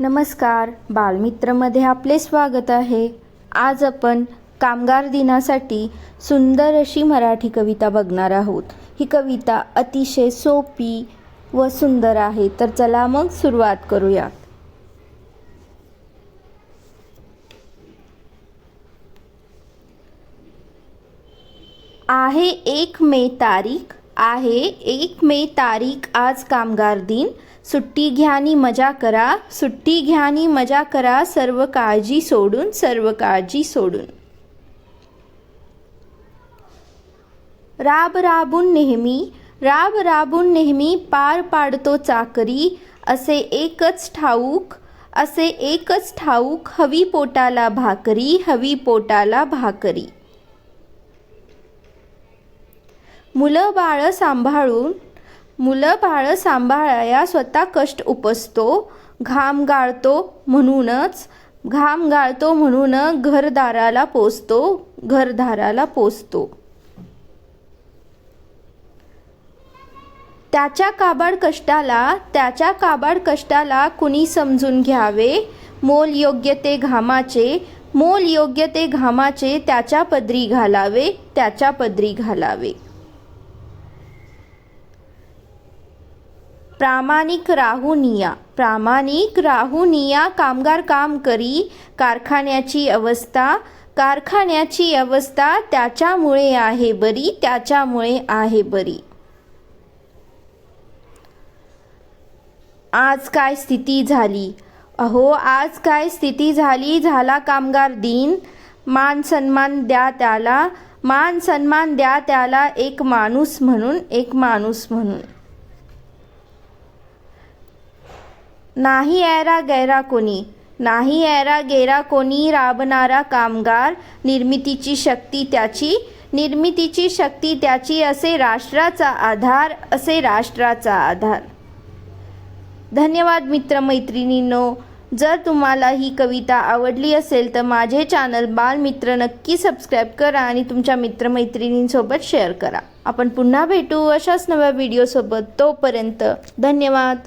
नमस्कार बालमित्रमध्ये आपले स्वागत आहे. आज आपण कामगार दिनासाठी सुंदर अशी मराठी कविता बघणार आहोत. ही कविता अतिशय सोपी व सुंदर आहे तर चला मग सुरुवात करूया. आहे एक मे तारीख आहे. एक मे तारीख आज कामगार दिन. सुट्टी घ्यानी मजा करा. सुट्टी घ्यानी मजा करा. सर्व काळजी सोडून सर्व काळजी सोडून. राब राबून नेहमी राब राबून नेहमी पार पाडतो चाकरी. असे एकच ठाऊक असे एकच ठाऊक हवी पोटाला भाकरी हवी पोटाला भाकरी. मुलं बाळं सांभाळून मुलं बाळं सांभाळाया स्वतः कष्ट उपसतो घाम गाळतो म्हणूनच घाम गाळतो म्हणून घरदाराला पोचतो घरदाराला पोचतो त्याच्या काबाड कष्टाला त्याच्या काबाड कष्टाला कुणी समजून घ्यावे? मोल योग्य ते घामाचे मोल योग्य ते घामाचे त्याच्या पदरी घालावे त्याच्या पदरी घालावे. प्रामाणिक राहुनिया प्रामाणिक राहुनिया कामगार काम करी. कारखान्याची अवस्था कारखान्याची अवस्था त्याच्यामुळे आहे बरी त्याच्यामुळे आहे बरी. आज काय स्थिती झाली? अहो आज काय स्थिती झाली? झाला कामगार दिन. मान सन्मान द्या त्याला. मान सन्मान द्या त्याला एक माणूस म्हणून एक माणूस म्हणून. नाही ऐरा गैरा कोणी. नाही ऐरा गैरा कोणी राबणारा कामगार. निर्मितीची शक्ती त्याची. निर्मितीची शक्ती त्याची असे राष्ट्राचा आधार असे राष्ट्राचा आधार. धन्यवाद मित्रमैत्रिणींनो. जर तुम्हाला ही कविता आवडली असेल तर माझे चॅनल बालमित्र नक्की सबस्क्राईब करा आणि तुमच्या मित्रमैत्रिणींसोबत शेअर करा. आपण पुन्हा भेटू अशाच नव्या व्हिडिओसोबत. तोपर्यंत धन्यवाद.